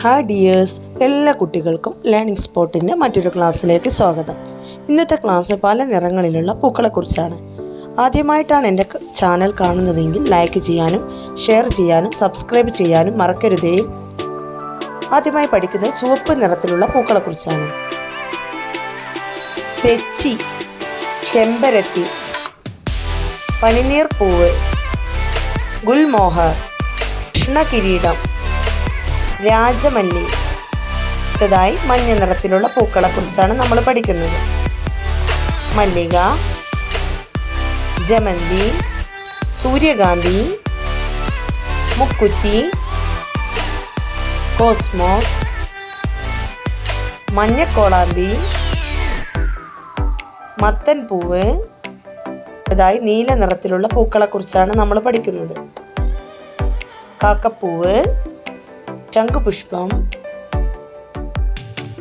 Hi dears എല്ലാ കുട്ടികൾക്കും learning സ്പോട്ടിന്റെ മറ്റൊരു ക്ലാസ്സിലേക്ക് സ്വാഗതം. ഇന്നത്തെ ക്ലാസ് പല നിറങ്ങളിലുള്ള പൂക്കളെക്കുറിച്ചാണ്. ആദ്യമായിട്ടാണ് എന്റെ ചാനൽ കാണുന്നതെങ്കിൽ ലൈക്ക് ചെയ്യാനും ഷെയർ ചെയ്യാനും സബ്സ്ക്രൈബ് ചെയ്യാനും മറക്കരുതേ. ആദ്യമായി പഠിക്കുന്നത് ചുവപ്പ് നിറത്തിലുള്ള പൂക്കളെക്കുറിച്ചാണ്. തെച്ചി ചെമ്പരത്തി പനിനീർ പൂവ് ഗുൽമോഹർ കൃഷ്ണകിരീടം രാജമല്ലി. അടുത്തതായി മഞ്ഞ നിറത്തിലുള്ള പൂക്കളെ കുറിച്ചാണ് നമ്മൾ പഠിക്കുന്നത്. മല്ലിക ജമന്തി സൂര്യകാന്തി മുക്കുറ്റി കോസ്മോസ് മഞ്ഞക്കോളാന്തി മത്തൻ പൂവ്. അതായി നീല നിറത്തിലുള്ള പൂക്കളെ കുറിച്ചാണ് നമ്മൾ പഠിക്കുന്നത്. കാക്കപ്പൂവ് ശംഖുപുഷ്പം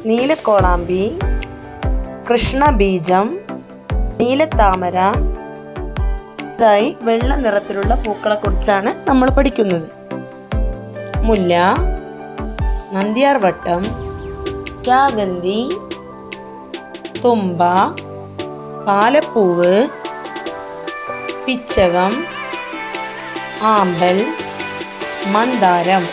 നീലക്കോളാമ്പി കൃഷ്ണബീജം നീലത്താമര ഇതായി വെള്ള നിറത്തിലുള്ള പൂക്കളെ കുറിച്ചാണ് നമ്മൾ പഠിക്കുന്നത്. മുല്ല നന്ദ്യാർവട്ടം ചാഗന്തി തുമ്പ പാലപ്പൂവ് പിച്ചകം ആമ്പൽ മന്ദാരം.